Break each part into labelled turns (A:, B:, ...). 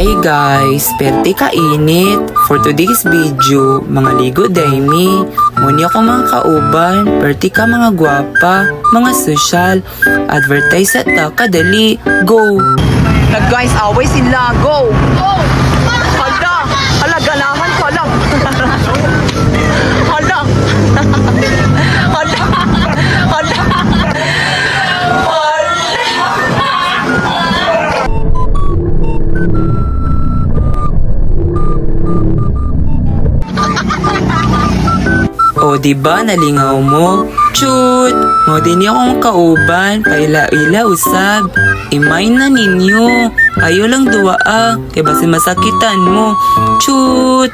A: Hi guys, perte ka init. For today's video, mga ligo daimi. Muni ako mga kauban, perte ka mga gwapa, mga sosyal. Advertise at ta kadali. Go!
B: Nag guys, away sila. Go! Hala!
A: Di ba nalingaw mo? Chut! Mo din akong kauban, paila-ila usab. Imay na ninyo. Ayo lang duwa ah, kay basi masakitan mo. Chut!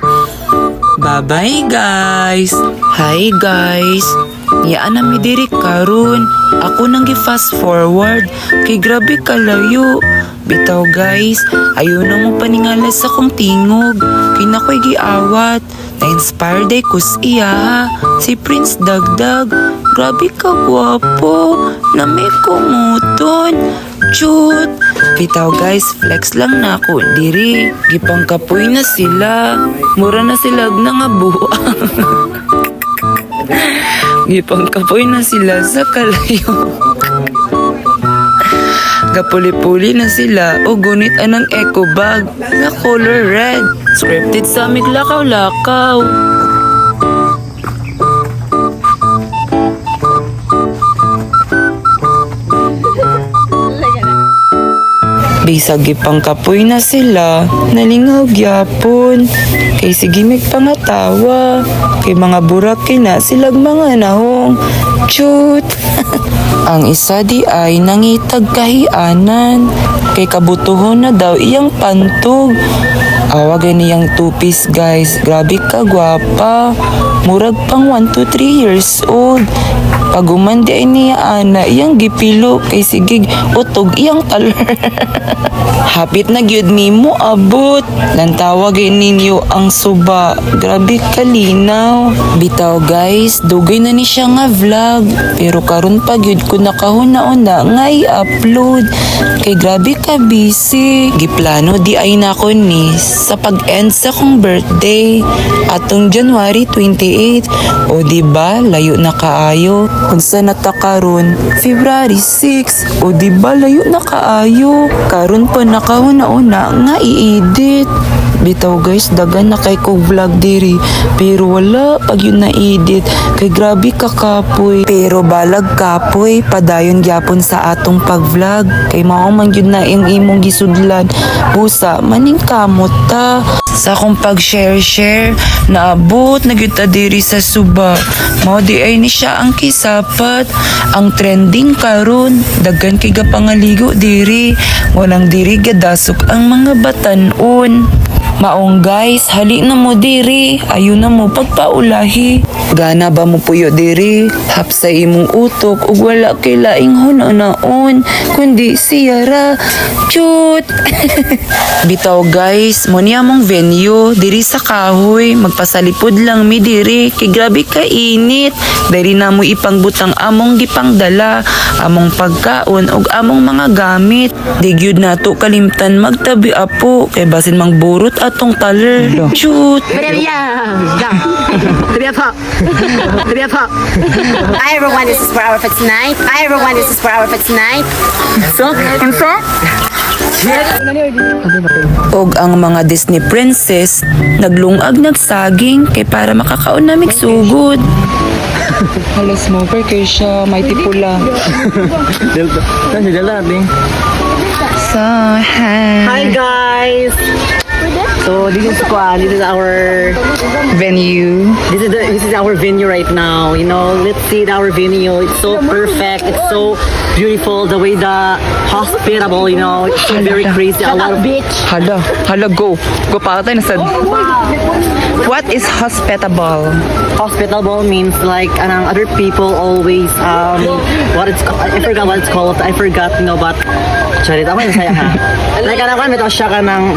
A: Bye-bye guys! Hi guys! Yaan na mi diri karon. Ako nang gi-fast forward. Kay grabe kalayo. Bitaw guys, ayaw na mo paningala sa kong tingog. Kay nako'y giawat. Na-inspire day kus iya. Si Prince Dagdag. Grabe ka gwapo. Na may kumuton. Chut! Bitaw guys, flex lang na ako diri. Gipangkapoy na sila. Mura na sila na nga buang. Gipangkapoy na sila sa kalayo. Gapuli-puli na sila o gunit anang eco bag na color red. Scripted sa amig Bisag gipang kapoy na sila, nalingaw gyapon. Kay sige mig pangatawa, kay mga burak na silag mga nahong. Chut! Ang isa di ay nangitag kahianan, kay kabutuhon na daw iyang pantog. Awag niyang two-piece guys, grabe ka gwapa. Murag pang 1 to 3 years old. Paguman di ay niya ana, iyang gipilo kay sigig utog iyang taler. Hapit na gyud nimo abot. Nantawag ninyo ang suba. Grabe kalinaw. Bitaw guys, dugay na ni siya nga vlog. Pero karon pa gyud ko nakahuna-una nga i-upload. Kay grabe ka busy. Giplano di ay nako ni sa pag-end sa kong birthday. Atong January 28. O di ba layo na kaayo. Kung sa natakaron, February 6. O di ba layo na kaayo. Karon pa nakahuna-una nga i-edit. Bitaw guys, dagan na kay kog vlog diri. Pero wala pag yun na-edit. Kay grabe ka kapoy. Pero balag kapoy, padayon gyapon sa atong pag-vlog. Kay mao man yun na yung imong gisudlan. Busa, maning kamot ta. Sa akong pag-share-share, naabot na gyud diri sa suba. Mao di ay ni siya ang kisapat. Ang trending karon, daghan kay gapangaligo diri. Walang diri gadasok ang mga batanon. Maong guys, hali na mo diri. Ayun na mo pagpaulahi. Gana ba mo puyo diri? Hapsa imong utok ug wala kay laing hunaon kundi siya ra. Chut! Bitaw guys, mo niya mong venue diri sa kahoy. Magpasalipod lang mi diri kay ka init. Diri na mo ipangbutang among gipangdala, among pagkaon ug among mga gamit. Di gyud nato kalimtan magtabi apo kay basin mangburot atong taler. Chut!
C: Hi everyone, this is for our for tonight. Hi everyone, this is for our for tonight. So, and so,
A: Og ang mga Disney princess naglungag nagsaging kay para makakaon na migsugod. Hala smoker kay siya may tipula.
D: Delta. Kasi Delta ating.
A: So, hi.
B: Hi guys! So this is Kwan, this is our
A: Venue.
B: this is the, this is our venue right now. You know, let's see our venue. It's so perfect. It's so beautiful. The way the hospitable, you know, it's so very crazy. A lot of
A: Hala, hala go. Go pa tayo na sad. What is hospitable?
B: hospitable means like anong other people always um what it's I forgot what it's called I forgot you know but sorry tama yung saya ha like kanang kan bitaw siya kanang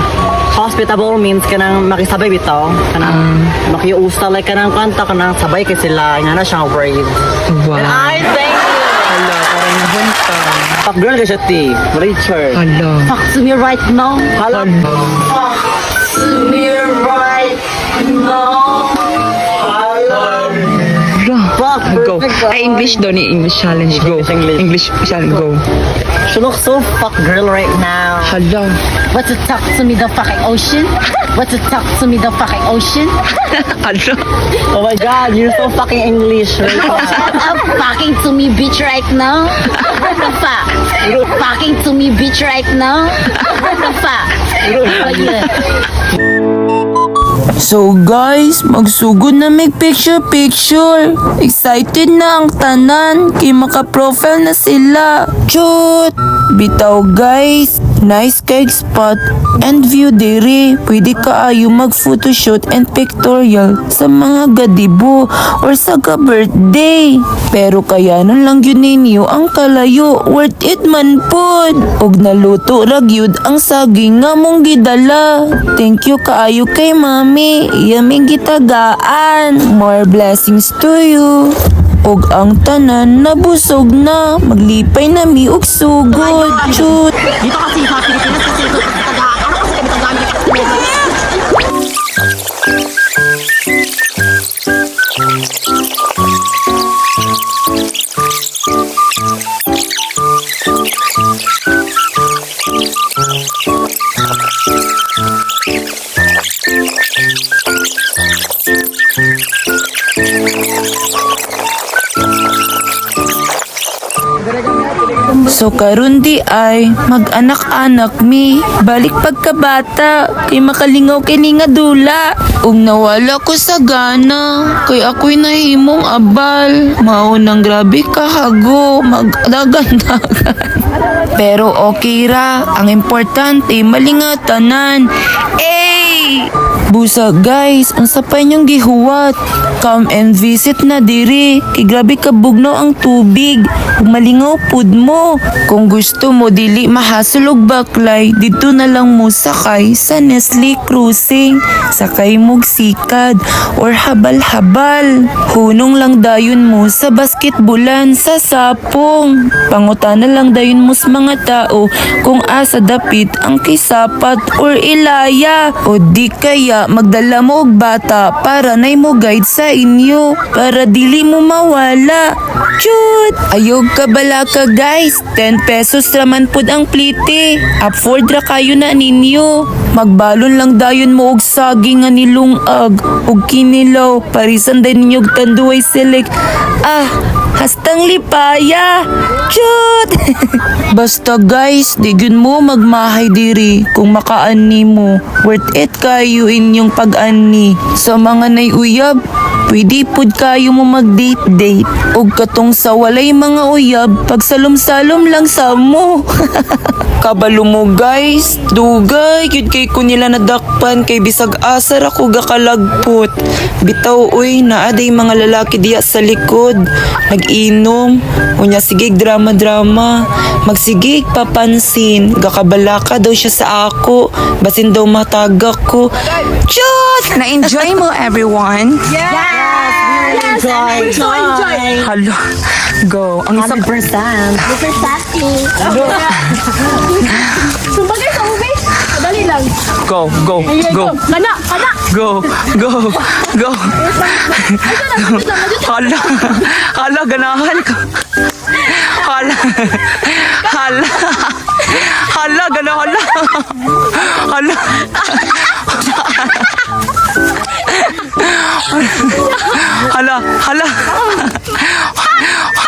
B: hospitable means kanang makisabay bitaw kanang makiusta like kanang kanta kanang sabay kay sila nga na siyang brave
A: Wow.
B: and I thank you
A: Hala, parang nahunta.
B: Fuck girl ka siya, T. Richard.
A: Hala.
C: Talk to me right now.
B: Hala. Fuck,
A: Ay, English ni English challenge. Go.
B: English, English.
A: Challenge. Go.
B: She looks so fuck girl right now.
A: Hala.
C: Want to talk to me the fucking ocean? Want to talk to me the fucking ocean?
A: Hala.
B: Oh my god, you're so fucking English right now.
C: Shut up, fucking to me bitch right now. What the fuck? Fucking to me bitch right now. What the fuck? Oh, yeah.
A: So guys, magsugod na may picture-picture. Excited na ang tanan kay maka-profile na sila. Cute! Bitaw guys, nice cake spot and view diri. Pwede kaayo mag-photoshoot and pictorial sa mga gadibo or sa ka-birthday. Pero kaya nun lang yun ninyo ang kalayo. Worth it man pod. Og naluto ra gyud ang saging nga mong gidala. Thank you kaayo kay mami. Iyaming gitagaan. More blessings to you. Og ang tanan nabusog na. Maglipay na mi og sugod. Chut.
C: Dito kasi sa Pilipinas
A: So karon di ay mag-anak-anak mi. Balik pagkabata kay makalingaw kini nga dula. Ug nawala ko sa gana kay ako'y nahimong abal. Mao nang grabe kahago magdagan-dagan. Pero okay ra ang importante malingatanan. eh Busa guys, ang sapay niyong gihuwat. Come and visit na diri. Kay grabe ka bugnaw ang tubig. Malingaw pud mo. Kung gusto mo dili mahasulog baklay, dito na lang mo sakay sa Nestle Cruising. Sakay mog sikad or habal-habal. Hunong lang dayon mo sa basketbulan sa sapong. Pangutana lang dayon mo sa mga tao kung asa dapit ang kisapat or ilaya. O di kaya magdala mo og bata para nay mo guide sa inyo para dili mo mawala. Chut! Ayog ka bala ka guys. 10 pesos raman pud ang plite. Afford ra kayo na ninyo. Magbalon lang dayon mo og saging nga nilungag og kinilaw parisan din ninyo tanduay select. Ah, hastang lipaya. Chut! Basta guys, di gyud mo magmahay diri kung makaani mo. Worth it kayo inyong pag-ani. Sa mga nayuyab, pwede pud kayo mo mag-date-date. Og katong sa walay mga uyab, pagsalom-salom lang sa mo. Kabalo mo guys, dugay, yun kay ko nila nadakpan kay bisag asar ako gakalagpot. Bitaw uy, naaday mga lalaki diya sa likod. Nag-inom, unya sigig drama-drama. Magsigig papansin, gakabalaka daw siya sa ako. Basin daw matagak ko. Chut! Na-enjoy mo everyone?
B: Enjoy, enjoy.
A: Hala, go. Ang isa
B: 100%.
C: Mr. Sassy. Sumbagay sa ube. Dali lang.
A: Go, go, go.
C: Kana, kana.
A: Go, go, go. Hala, hala, ganahan ka. Hala, hala, hala, ganahan hala. Hala. Hala, hala.